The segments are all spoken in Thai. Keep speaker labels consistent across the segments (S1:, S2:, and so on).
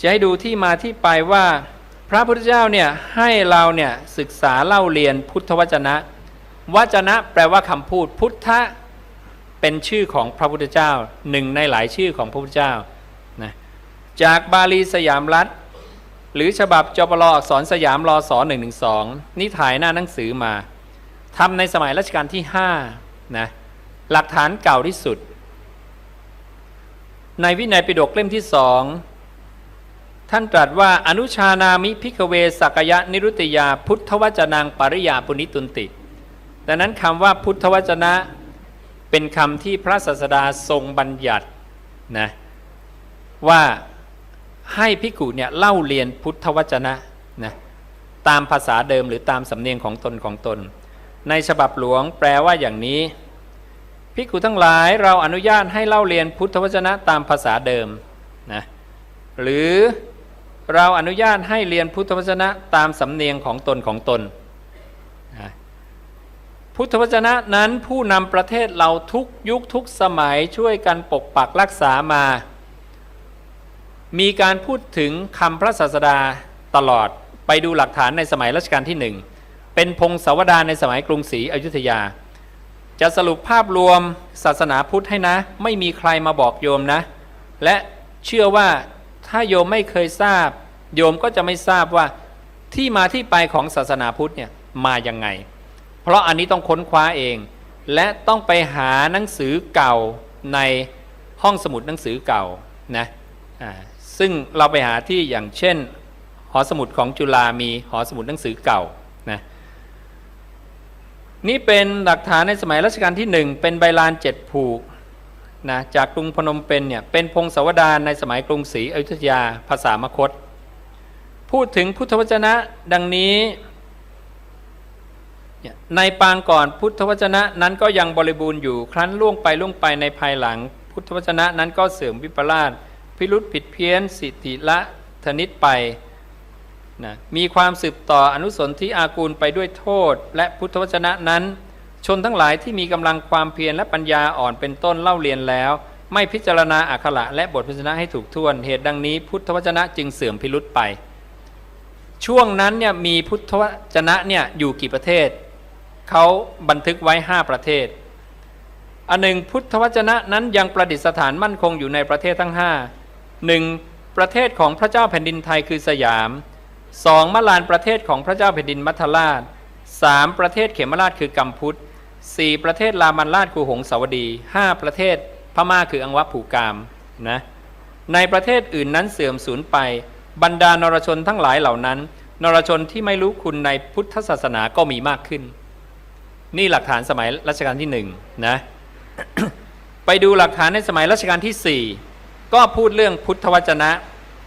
S1: จะให้ดูที่มาที่ไปว่า พระพุทธเจ้าเนี่ยให้เราเนี่ยศึกษาเล่าเรียนพุทธวจนะ วจนะแปลว่าคำพูดพุทธะเป็นชื่อของพระพุทธเจ้าหนึ่งในหลายชื่อของพระพุทธเจ้านะจากบาลีสยามรัฐ หรือฉบับจปรอักษรสยามรอสอ112นี่ถ่ายหน้าหนังสือมาทำในสมัยรัชกาลที่5นะหลักฐานเก่าที่สุด ในวินัยปิฎกเล่มที่สอง ท่านตรัสว่าอนุชานามิพิกเวสักยะนิรุตยาพุทธวจนังปริยาปุณิตุนติดังนั้นคำว่าพุทธวจนะเป็นคำที่พระศาสดาทรงบัญญัตินะว่าให้พิกุเนี่ยเล่าเรียนพุทธวจนะนะตามภาษาเดิมหรือตามสำเนียงของตนของตน ในฉบับหลวงแปลว่าอย่างนี้พิกุทั้งหลายเราอนุญาตให้เล่าเรียนพุทธวจนะตามภาษาเดิมนะหรือ เราอนุญาตให้เรียนพุทธวจนะตามสำเนียงของตนของตน พุทธวจนะนั้นผู้นำประเทศเราทุกยุคทุกสมัยช่วยกันปกปักรักษามา มีการพูดถึงคำพระศาสดาตลอดไปดูหลักฐานในสมัยรัชกาลที่หนึ่งเป็นพงศาวดารในสมัยกรุงศรีอยุธยา จะสรุปภาพรวมศาสนาพุทธให้นะ ไม่มีใครมาบอกโยมนะ และเชื่อว่าถ้าโยมไม่เคยทราบ โยมก็จะไม่ทราบว่าที่มาที่ไปของศาสนาพุทธเนี่ยมายังไง เพราะอันนี้ต้องค้นคว้าเอง และต้องไปหาหนังสือเก่าในห้องสมุดหนังสือเก่านะซึ่งเราไปหาที่อย่างเช่น หอสมุดของจุฬามีหอสมุดหนังสือเก่านะนี่เป็นหลักฐานในสมัยรัชกาลที่หนึ่งเป็นใบลานเจ็ดผูกนะจากกรุงพนมเปญเนี่ยเป็นพงศาวดารในสมัยกรุงศรีอยุธยาภาษามคต พูดถึงพุทธวจนะดังนี้ ในปางก่อนพุทธวจนะนั้นก็ยังบริบูรณ์อยู่ครั้นล่วงไปล่วงไปในภายหลัง พุทธวจนะนั้นก็เสื่อมวิปลาสพิรุษผิดเพี้ยน สิทธิละธนิตไปนะมีความสืบต่ออนุสนธิอากูลไปด้วยโทษ และพุทธวจนะนั้น ชนทั้งหลายที่มีกำลังความเพียรและปัญญาอ่อนเป็นต้นเล่าเรียนแล้ว ไม่พิจารณาอักขระและบทพิจนะให้ถูกถ้วน เหตุดังนี้ พุทธวจนะจึงเสื่อมพิรุษไป ช่วงนั้นเนี่ยมีพุทธวจนะเนี่ยอยู่กี่ประเทศ เขาบันทึกไว้ 5 ประเทศ อันหนึ่งพุทธวจนะนั้นยังประดิษฐานมั่นคงอยู่ในประเทศทั้ง5หนึ่งประเทศของพระเจ้าแผ่นดินไทยคือสยามสองมลานประเทศของพระเจ้าแผ่นดินมัทราชสามประเทศเขมราชคือกัมพุทธสี่ประเทศรามันราชคือหงสาวดีห้าประเทศพม่าคืออังวะผูกามนะในประเทศอื่นนั้นเสื่อมสูญไป บรรดานรชนทั้งหลายเหล่านั้น นรชนที่ไม่รู้คุณในพุทธศาสนาก็มีมากขึ้น นี่หลักฐานสมัยรัชกาลที่หนึ่งนะไปดูหลักฐานในสมัยรัชกาลที่สี่ก็พูดเรื่องพุทธวจนะ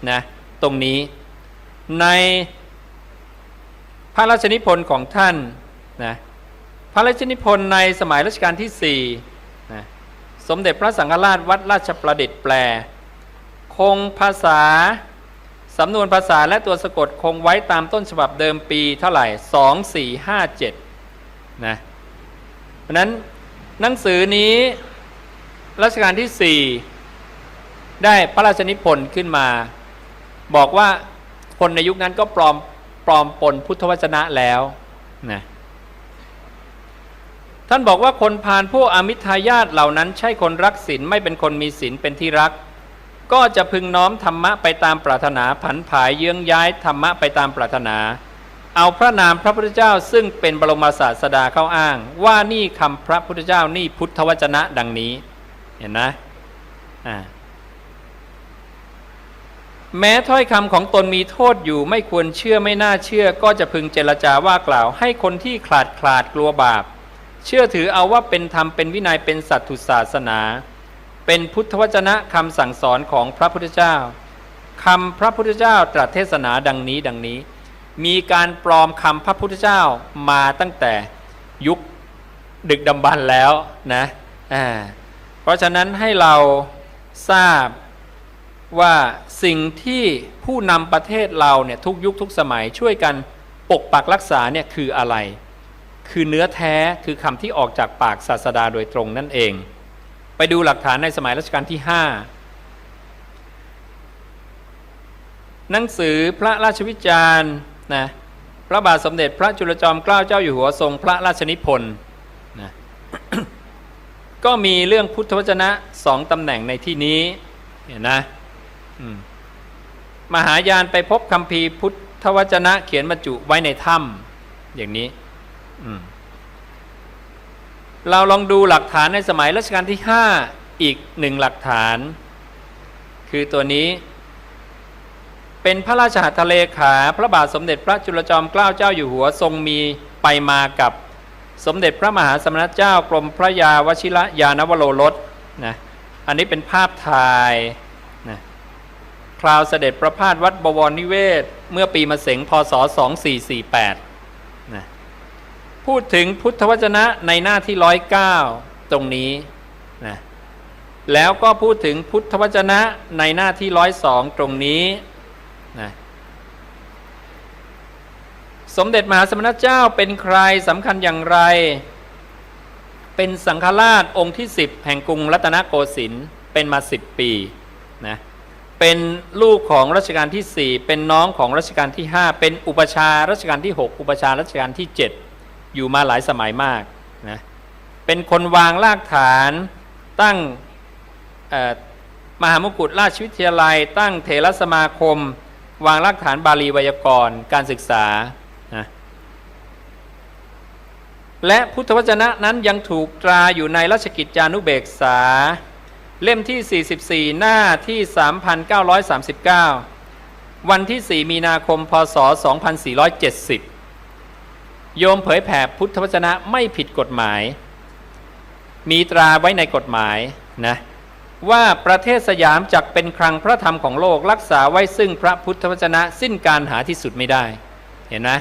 S1: นะตรงนี้ในพระราชนิพนธ์ของท่านนะพระราชนิพนธ์ในสมัยรัชกาลที่สี่นะสมเด็จพระสังฆราชวัดราชประดิษฐ์แปล คงภาษา สำนวนภาษาและตัวสะกดคงไว้ตามต้นฉบับเดิมปีเท่าไหร่ 2457นะเพราะนั้นหนังสือนี้รัชกาลที่ 4 ได้พระราชนิพนธ์ขึ้นมา บอกว่าคนในยุคนั้นก็ปลอมปลอมปนพุทธวจนะแล้วนะท่านบอกว่าคนพาลพวกอมิทายาตเหล่านั้น ใช่คนรักศีลไม่เป็นคนมีศีลเป็นที่รัก ก็จะพึงน้อมธรรมะไปตามปรารถนาผันผายเยื้องย้ายธรรมะไปตามปรารถนา เอาพระนามพระพุทธเจ้าซึ่งเป็นบรมศาสดาเข้าอ้าง ว่านี่คำพระพุทธเจ้านี่พุทธวจนะดังนี้เห็นนะอ่าแม้ถ้อยคำของตนมีโทษอยู่ไม่ควรเชื่อไม่น่าเชื่อ ก็จะพึงเจรจาว่ากล่าวให้คนที่ขลาดขลาดกลัวบาป เชื่อถือเอาว่าเป็นธรรมเป็นวินัยเป็นสัตตุศาสนา เป็นพุทธวจนะคำสั่งสอนของพระพุทธเจ้าคำพระพุทธเจ้าตรัสเทศนาดังนี้ดังนี้ มีการปลอมคำพระพุทธเจ้ามาตั้งแต่ยุคดึกดำบรรพ์แล้วนะอ่าเพราะฉะนั้นให้เราทราบว่าสิ่งที่ผู้นำประเทศเราเนี่ยทุกยุคทุกสมัยช่วยกันปกปักรักษาเนี่ยคืออะไร คือเนื้อแท้คือคำที่ออกจากปากศาสดาโดยตรงนั่นเอง ไปดูหลักฐานในสมัยรัชกาลที่หนังสือพระราชวิจารณ์นะพระบาทสมเด็จพระจุลจอมเกล้าเจ้าอยู่หัวทรงพระราชนิพนธ์นะก็มีเรื่องพุทธวจนะสองตำแหน่งในที่นี้เห็นนะมหายานไปพบคำพีพุทธวจนะเขียนบรรจุไว้ในถ้ำอย่างนี้ อืม เราลองดูหลักฐานในสมัยรัชกาลที่ห้าอีกหนึ่งหลักฐาน คือตัวนี้ เป็นพระราชหัตถเลขาพระบาทสมเด็จพระจุลจอมเกล้าเจ้าอยู่หัวทรงมีไปมากับสมเด็จพระมหาสมณเจ้ากรมพระยาวชิระยานวโรรสนะอันนี้เป็นภาพถ่ายนะคราวเสด็จประพาสวัดบวรนิเวศ เมื่อปีมะเสงพศ 2448 พูดถึงพุทธวจนะในหน้าที่109ตรงนี้นะแล้วก็พูดถึงพุทธวจนะในหน้าที่102ตรงนี้นะสมเด็จมหาสมณเจ้าเป็นใครสำคัญอย่างไร เป็นสังฆราชองค์ที่ 10 แห่งกรุงรัตนโกสินทร์เป็นมา 10 ปีนะเป็นลูกของรัชกาลที่ 4 เป็นน้องของรัชกาลที่ 5 เป็นอุปชารัชกาลที่ 6 อุปชารัชกาลที่ 7 อยู่มาหลายสมัยมากนะเป็นคนวางรากฐานตั้งมหามกุฏราชวิทยาลัย ตั้งเถรสมาคม วางรากฐานบาลีไวยากรณ์การศึกษานะและพุทธวจนะนั้นยังถูกตราอยู่ในราชกิจจานุเบกษา เล่มที่ 44 หน้าที่ 3,939 วันที่ 4 มีนาคม พศ 2470 โยมเผยแผ่พุทธวจนะไม่ผิดกฎหมาย มีตราไว้ในกฎหมายนะว่าประเทศสยามจักเป็นครังพระธรรมของโลกรักษาไว้ซึ่งพระพุทธวจนะสิ้นการหาที่สุดไม่ได้ เห็นไหม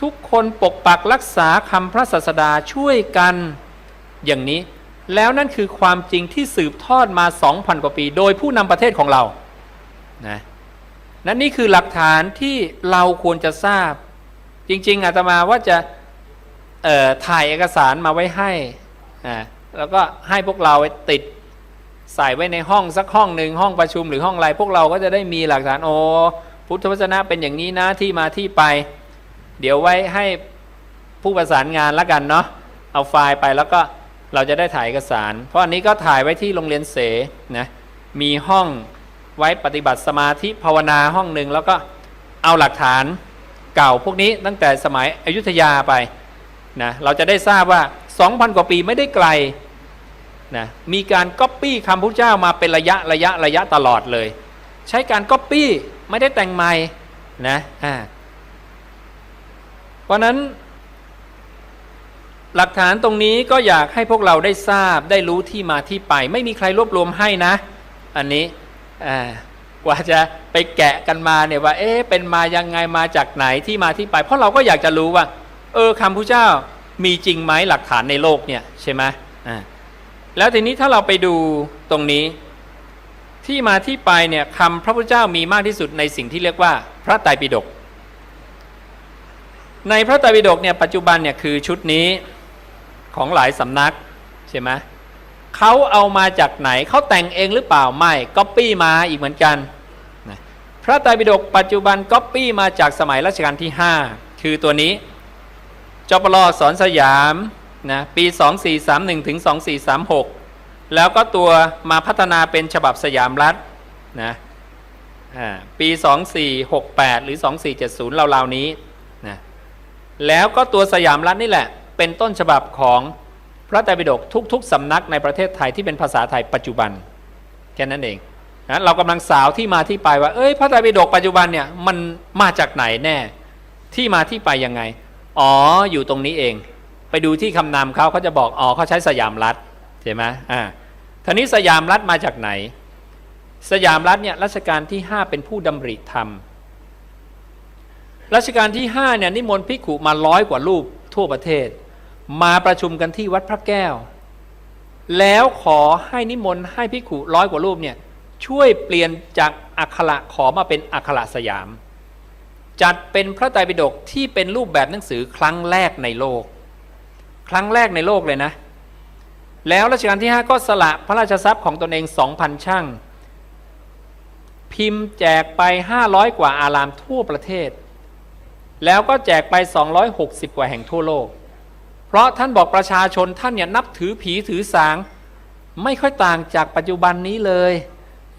S1: ทุกคนปกปักรักษาคำพระศาสดาช่วยกันอย่างนี้ แล้วนั่นคือความจริงที่สืบทอดมา2,000กว่าปี โดยผู้นำประเทศของเรานะนั่นนี่คือหลักฐานที่เราควรจะทราบ จริง ๆอาตมาว่าจะถ่ายเอกสารมาไว้ให้แล้วก็ให้พวกเราติดใส่ไว้ในห้องสักห้องหนึ่งห้องประชุมหรือห้องไรพวกเราก็จะได้มีหลักฐานโอ้พุทธวจนะเป็นอย่างนี้นะที่มาที่ไป เดี๋ยวไว้ให้ผู้ประสานงานละกันเนาะเอาไฟล์ไปแล้วก็เราจะได้ถ่ายเอกสาร เพราะอันนี้ก็ถ่ายไว้ที่โรงเรียนเสนะมีห้องไว้ปฏิบัติสมาธิภาวนาห้องหนึ่งแล้วก็เอาหลักฐาน เก่าพวกนี้ตั้งแต่สมัยอยุธยาไปนะเราจะได้ทราบว่า 2,000 กว่าปีไม่ได้ไกลนะมีการก๊อปปี้คำพุทธเจ้ามาเป็นระยะระยะระยะตลอดเลย ใช้การก๊อปปี้ไม่ได้แต่งใหม่นะอ่าเพราะนั้นหลักฐานตรงนี้ก็อยากให้พวกเราได้ทราบได้รู้ที่มาที่ไป ไม่มีใครรวบรวมให้นะ อันนี้อ่า กว่าจะไปแกะกันมาเนี่ยว่า เอ๊ะเป็นมายังไงมาจากไหนที่มาที่ไป เพราะเราก็อยากจะรู้ว่า เออคำพุทธเจ้ามีจริงไหมหลักฐานในโลกเนี่ยใช่ไหมอ่าแล้วทีนี้ถ้าเราไปดูตรงนี้ ที่มาที่ไปเนี่ยคำพระพุทธเจ้ามีมากที่สุดในสิ่งที่เรียกว่า พระไตรปิฎกในพระไตรปิฎกเนี่ยปัจจุบันเนี่ยคือชุดนี้ของหลายสำนักใช่ไหมเขาเอามาจากไหนเขาแต่งเองหรือเปล่าไม่ก๊อปปี้มาอีกเหมือนกัน พระไตรปิฎกปัจจุบันก๊อปปี้มาจากสมัยรัชกาลที่ 5 คือตัวนี้จปลอสอนสยามนะปี 2431ถึง2436 แล้วก็ตัวมาพัฒนาเป็นฉบับสยามรัฐนะอ่าปี 2468 หรือ 2470ราวๆนี้นะแล้วก็ตัวสยามรัฐนี่แหละ เป็นต้นฉบับของพระไตรปิฎกทุก ๆสำนักในประเทศไทยที่เป็นภาษาไทยปัจจุบัน แค่นั้นเอง นะเรากำลังสาวที่มาที่ไปว่า เอ้ยพระไตรปิฎกปัจจุบันเนี่ยมันมาจากไหนแน่ ที่มาที่ไปยังไง อ๋ออยู่ตรงนี้เอง ไปดูที่คำนำเขาเขาจะบอกอ๋อเขาใช้สยามรัฐใช่ไหมอ่าทีนี้สยามรัฐมาจากไหน สยามรัฐเนี่ยรัชกาลที่ 5 เป็นผู้ดำริธรรมรัชกาลที่5เนี่ยนิมนต์ภิกขุมาร้อยกว่ารูปทั่วประเทศ มาประชุมกันที่วัดพระแก้ว แล้วขอให้นิมนต์ให้ภิกขุร้อยกว่ารูปเนี่ย ช่วยเปลี่ยนจากอักขระขอมาเป็นอักขระสยาม จัดเป็นพระไตรปิฎกที่เป็นรูปแบบหนังสือครั้งแรกในโลก ครั้งแรกในโลกเลยนะ แล้วรัชกาลที่ 5 ก็สละพระราชทรัพย์ของตนเอง 2,000 ช่าง พิมพ์แจกไป 500 กว่าอารามทั่วประเทศ แล้วก็แจกไป 260 กว่าแห่งทั่วโลก เพราะท่านบอกประชาชนท่านเนี่ยนับถือผีถือสาง ไม่ค่อยต่างจากปัจจุบันนี้เลย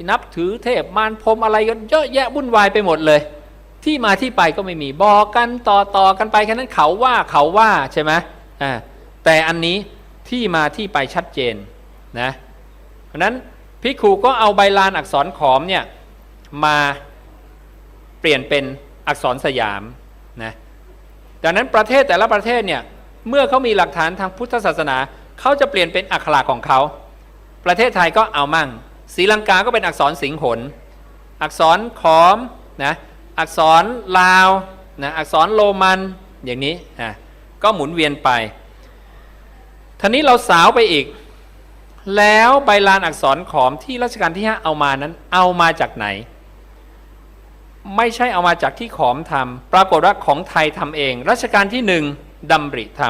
S1: นับถือเทพมารพรมอะไรกันเยอะแยะวุ่นวายไปหมดเลย ที่มาที่ไปก็ไม่มีบอกกันต่อต่อกันไปแค่นั้นเขาว่าเขาว่าใช่ไหมอ่าแต่อันนี้ที่มาที่ไปชัดเจนนะเพราะนั้นพิคูก็เอาใบลานอักษรขอมเนี่ยมาเปลี่ยนเป็นอักษรสยามนะดังนั้นประเทศแต่ละประเทศเนี่ยเมื่อเขามีหลักฐานทางพุทธศาสนาเขาจะเปลี่ยนเป็นอักขระของเขา ประเทศไทยก็เอามั่ง ศรีลังกาก็เป็นอักษรสิงหนอักษรขอมนะอักษรลาวนะอักษรโรมันอย่างนี้นะก็หมุนเวียนไปทีนี้เราสาวไปอีก แล้วใบลานอักษรขอมที่รัชกาลที่ 5 เอามานั้นเอามาจากไหน ไม่ใช่เอามาจากที่ขอมทำปรากฏว่าของไทยทำเอง รัชกาลที่หนึ่งดำริท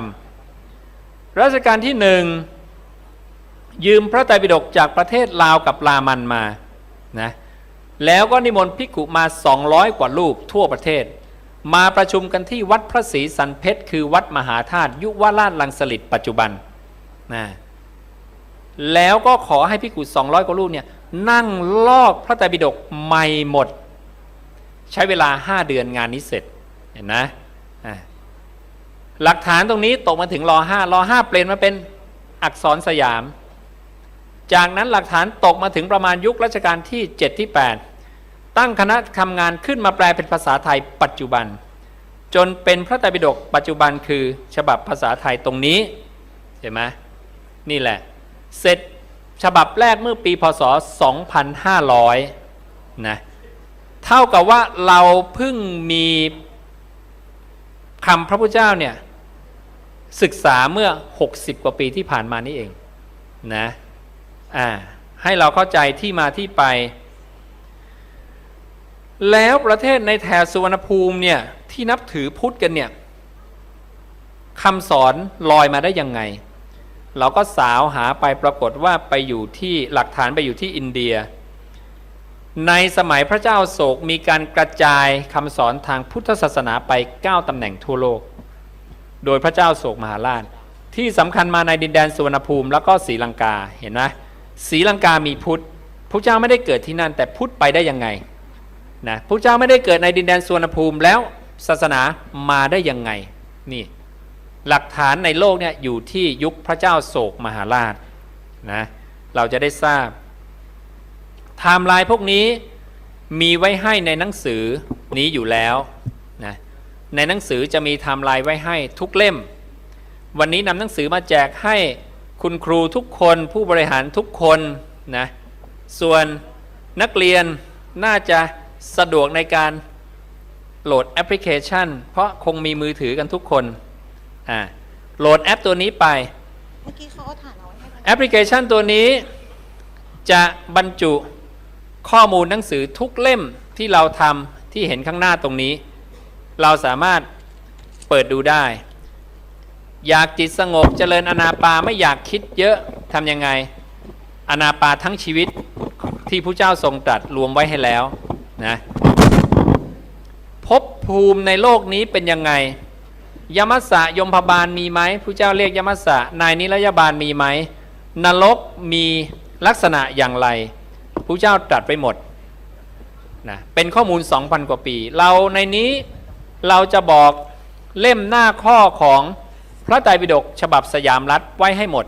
S1: ำรัชกาลที่หนึ่ง ยืมพระไตรปิฎกจากประเทศลาวกับลามันมานะแล้วก็นิมนต์ภิกขุมา 200 กว่ารูปทั่วประเทศ มาประชุมกันที่วัดพระศรีสันเพชร คือวัดมหาธาตุยุวราชลังสลิดปัจจุบันนะแล้วก็ขอให้ภิกขุ 200 กว่ารูปเนี่ยนั่งลอกพระไตรปิฎกใหม่หมด ใช้เวลา 5 เดือนงานนี้เสร็จเห็นนะหลักฐานตรงนี้ตกมาถึงรอ5รอ5เปลี่ยนมาเป็นอักษรสยาม จากนั้นหลักฐานตกมาถึงประมาณยุครัชกาลที่ 7 ที่ 8 ตั้งคณะทำงานขึ้นมาแปลเป็นภาษาไทยปัจจุบัน จนเป็นพระไตรปิฎกปัจจุบันคือฉบับภาษาไทยตรงนี้เห็นไหมนี่แหละ เสร็จฉบับแรกเมื่อปีพศ 2500 นะเท่ากับว่าเราเพิ่งมีคำพระพุทธเจ้าเนี่ยศึกษาเมื่อ 60 กว่าปีที่ผ่านมานี่เองนะ อ่าให้เราเข้าใจที่มาที่ไป แล้วประเทศในแถบสุวรรณภูมิเนี่ยที่นับถือพุทธกันเนี่ยคำสอนลอยมาได้ยังไง เราก็สาวหาไปปรากฏว่าไปอยู่ที่หลักฐานไปอยู่ที่อินเดีย ในสมัยพระเจ้าโศกมีการกระจายคำสอนทางพุทธศาสนาไป 9ตำแหน่งทั่วโลก โดยพระเจ้าโศกมหาราช ที่สำคัญมาในดินแดนสุวรรณภูมิแล้วก็ศรีลังกาเห็นไหม ศรีลังกามีพุทธพระเจ้าไม่ได้เกิดที่นั่น แต่พุทธไปได้ยังไงนะพระเจ้าไม่ได้เกิดในดินแดนสุวรรณภูมิแล้วศาสนามาได้ยังไงนี่หลักฐานในโลกเนี่ยอยู่ที่ยุคพระเจ้าโศกมหาราชนะเราจะได้ทราบไทม์ไลน์พวกนี้มีไว้ให้ในหนังสือนี้อยู่แล้วนะในหนังสือจะมีไทม์ไลน์ไว้ให้ทุกเล่ม วันนี้นำหนังสือมาแจกให้ คุณครูทุกคนผู้บริหารทุกคนนะส่วนนักเรียนน่าจะสะดวกในการโหลดแอปพลิเคชัน เพราะคงมีมือถือกันทุกคนอ่าโหลดแอปตัวนี้ไป
S2: เมื่อกี้เขาเอาถ่านเอาไว้ให้
S1: แอปพลิเคชันตัวนี้จะบรรจุข้อมูลหนังสือทุกเล่มที่เราทำที่เห็นข้างหน้าตรงนี้ เราสามารถเปิดดูได้ อยากจิตสงบเจริญอนาปาไม่อยากคิดเยอะทำยังไง อนาปาทั้งชีวิตที่พระเจ้าทรงตรัสรวมไว้ให้แล้วนะภพภูมิในโลกนี้เป็นยังไง ยมัสสะยมพบาลมีไหมผู้เจ้าเรียกยมัสสะนายนิรยาบาลมีไหมนรกมีลักษณะอย่างไรผู้เจ้าตรัสไปหมดนะเป็นข้อมูล 2,000 กว่าปี เราในนี้เราจะบอกเล่มหน้าข้อของ พระไตรปิฎกฉบับสยามรัฐไว้ให้หมด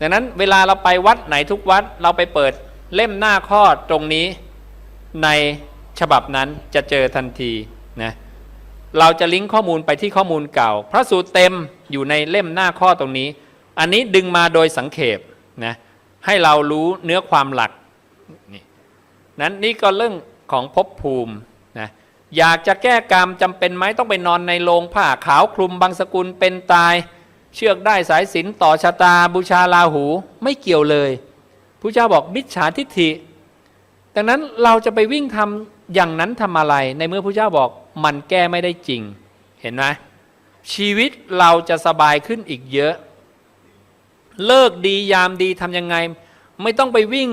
S1: ดังนั้นเวลาเราไปวัดไหนทุกวัดเราไปเปิดเล่มหน้าข้อตรงนี้ในฉบับนั้นจะเจอทันทีนะเราจะลิงก์ข้อมูลไปที่ข้อมูลเก่า พระสูตรเต็มอยู่ในเล่มหน้าข้อตรงนี้ อันนี้ดึงมาโดยสังเขปนะให้เรารู้เนื้อความหลักนี่นั้นนี่ก็เรื่องของภพภูมินะ อยากจะแก้กรรมจำเป็นไหมต้องไปนอนในโรงผ้าขาวคลุมบางสกุลเป็นตาย เชือกได้สายสินต่อชะตาบูชาลาหูไม่เกี่ยวเลยพระเจ้าบอกมิจฉาทิฏฐิ ดังนั้นเราจะไปวิ่งทำอย่างนั้นทำอะไรในเมื่อพระเจ้าบอกมันแก้ไม่ได้จริง เห็นไหมชีวิตเราจะสบายขึ้นอีกเยอะ เลิกดียามดีทำยังไง ไม่ต้องไปวิ่ง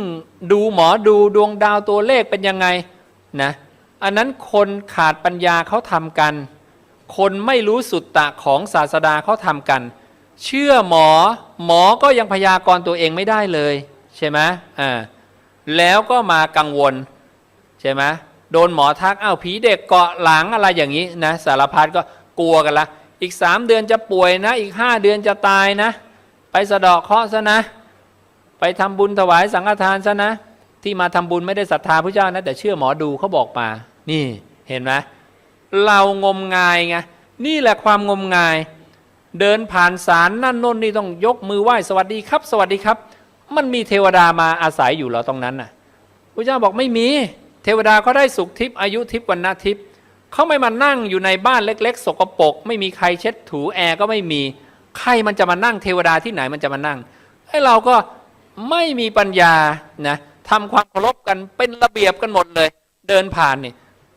S1: ดูหมอดูดวงดาวตัวเลขเป็นยังไงนะ อันนั้นคนขาดปัญญาเขาทำกัน คนไม่รู้สุดตะของศาสดาเขาทำกัน เชื่อหมอหมอก็ยังพยากรณ์ตัวเองไม่ได้เลย ใช่ไหมอ่าแล้วก็มากังวล ใช่ไหมโดนหมอทักอ้าวผีเด็กเกาะหลังอะไรอย่างนี้นะสารพัดก็กลัวกันละ อีกสามเดือนจะป่วยนะ อีกห้าเดือนจะตายนะ ไปสะเดาะเคราะห์ซะนะ ไปทำบุญถวายสังฆทานซะนะ ที่มาทำบุญไม่ได้ศรัทธาพระเจ้านะ แต่เชื่อหมอดูเขาบอกมา นี่เห็นไหมเรางมงายไงนี่แหละความงมงาย เดินผ่านศาลนั่นน่นนี่ต้องยกมือไหว้สวัสดีครับ สวัสดีครับ มันมีเทวดามาอาศัยอยู่เหรอตรงนั้นน่ะพระเจ้าบอกไม่มี เทวดาเขาได้สุขทิพย์อายุทิพย์วันนาทิพย์เขาไม่มานั่งอยู่ในบ้านเล็ก ๆ สกปรกไม่มีใครเช็ดถูแอร์ก็ไม่มี ใครมันจะมานั่งเทวดาที่ไหนมันจะมานั่งไอ้เราก็ไม่มีปัญญานะทำความเคารพกันเป็นระเบียบกันหมดเลย เดินผ่านนี่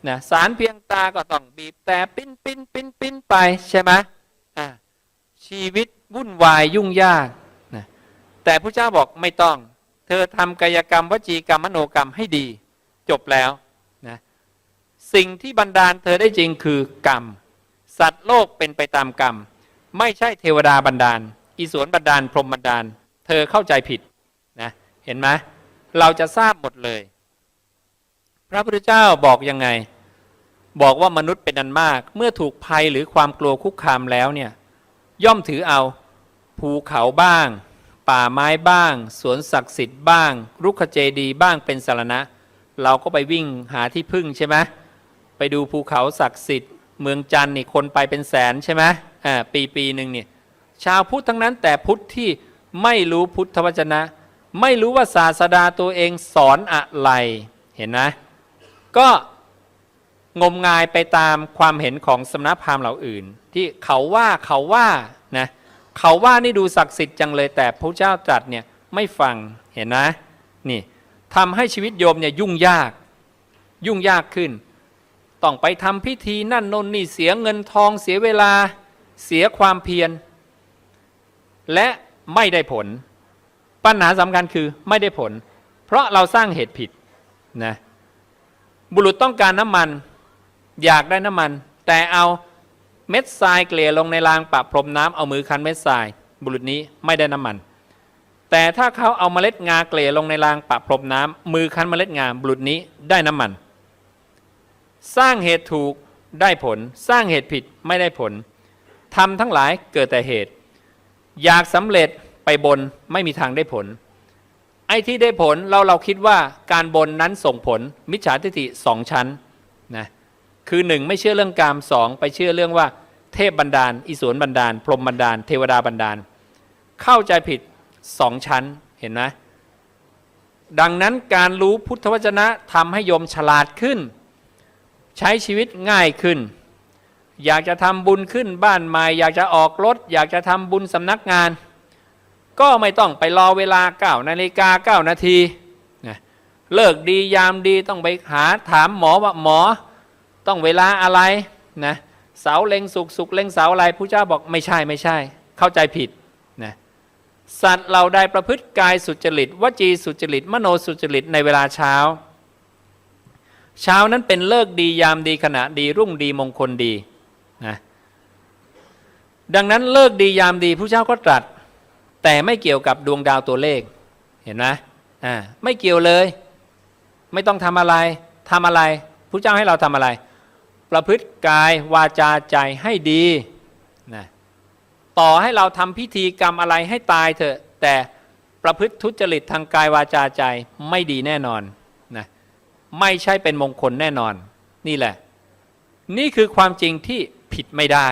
S1: นะสารเพียงตาก็ต้องบีบแต่ปิ้นปิ้นปิ้นปิ้นไปใช่ไหมอ่าชีวิตวุ่นวายยุ่งยากนะแต่พระเจ้าบอกไม่ต้อง เธอทำกายกรรมวจีกรรมมโนกรรมให้ดี จบแล้วนะสิ่งที่บันดาลเธอได้จริงคือกรรม สัตว์โลกเป็นไปตามกรรม ไม่ใช่เทวดาบันดาล อีสวนบันดาล พรหมบันดาล เธอเข้าใจผิดนะเห็นไหมเราจะทราบหมดเลย พระพุทธเจ้าบอกยังไง บอกว่ามนุษย์เป็นอันมาก เมื่อถูกภัยหรือความกลัวคุกคามแล้วเนี่ย ย่อมถือเอาภูเขาบ้าง ป่าไม้บ้าง สวนศักดิ์สิทธิ์บ้างรุกขเจดีบ้างเป็นสารณะ เราก็ไปวิ่งหาที่พึ่งใช่ไหมไปดูภูเขาศักดิ์สิทธิ์ เมืองจันทร์นี่คนไปเป็นแสนใช่ไหมอ่าปีปีหนึ่งเนี่ยชาวพุทธทั้งนั้นแต่พุทธที่ไม่รู้พุทธวจนะ ไม่รู้ว่าศาสดาตัวเองสอนอะไรเห็นไหมก็ งมงายไปตามความเห็นของสำนักพราหมณ์เหล่าอื่น ที่เขาว่าเขาว่านะเขาว่านี่ดูศักดิ์สิทธิ์จังเลยแต่พระเจ้าตรัสเนี่ยไม่ฟังเห็นนะนี่ทำให้ชีวิตโยมเนี่ยยุ่งยาก ยุ่งยากขึ้น ต้องไปทำพิธีนั่นนนนี่เสียเงินทองเสียเวลาเสียความเพียร และไม่ได้ผล ปัญหาสำคัญคือไม่ได้ผล เพราะเราสร้างเหตุผิดนะบุรุษต้องการน้ำมัน อยากได้น้ำมัน แต่เอาเม็ดทรายเกลี่ยลงในรางปะพรมน้ำเอามือคันเม็ดทราย บุรุษนี้ไม่ได้น้ำมัน แต่ถ้าเขาเอาเมล็ดงาเกลี่ยลงในรางปะพรมน้ำมือคันเมล็ดงาบุรุษนี้ได้น้ำมัน สร้างเหตุถูกได้ผล สร้างเหตุผิดไม่ได้ผลทำทั้งหลายเกิดแต่เหตุ อยากสำเร็จไปบนไม่มีทางได้ผล ไอ้ที่ได้ผลเราเราคิดว่าการบนนั้นส่งผลมิจฉาทิฏฐิสองชั้นนะ คือหนึ่งไม่เชื่อเรื่องกามสองไปเชื่อเรื่องว่าเทพบันดาล อิสวนบันดาล พรหมบันดาล เทวดาบันดาล เข้าใจผิดสองชั้นเห็นไหมดังนั้นการรู้พุทธวจนะทำให้โยมฉลาดขึ้น ใช้ชีวิตง่ายขึ้น อยากจะทำบุญขึ้นบ้านใหม่อยากจะออกรถ อยากจะทำบุญสำนักงาน ก็ไม่ต้องไปรอเวลา9นาฬิกา9นาทีเลิกดียามดีต้องไปหาถามหมอว่าหมอ ต้องเวลาอะไรนะเสาเล็งสุกสุกเล็งเสาอะไรผู้เจ้าบอกไม่ใช่ไม่ใช่ เข้าใจผิดนะสัตว์เราได้ประพฤติกายสุจริตวจีสุจริต มโนสุจริตในเวลาเช้า เช้านั้นเป็นเลิกดียามดีขณะดีรุ่งดีมงคลดีนะดังนั้นเลิกดียามดีผู้เจ้าก็ตรัส แต่ไม่เกี่ยวกับดวงดาวตัวเลขเห็นไหมอ่าไม่เกี่ยวเลย ไม่ต้องทำอะไรทำอะไรผู้เจ้าให้เราทำอะไร ประพฤติกายวาจาใจให้ดีนะต่อให้เราทำพิธีกรรมอะไรให้ตายเถอะ แต่ประพฤติทุจริตทางกายวาจาใจไม่ดีแน่นอนนะไม่ใช่เป็นมงคลแน่นอน นี่แหละ นี่คือความจริงที่ผิดไม่ได้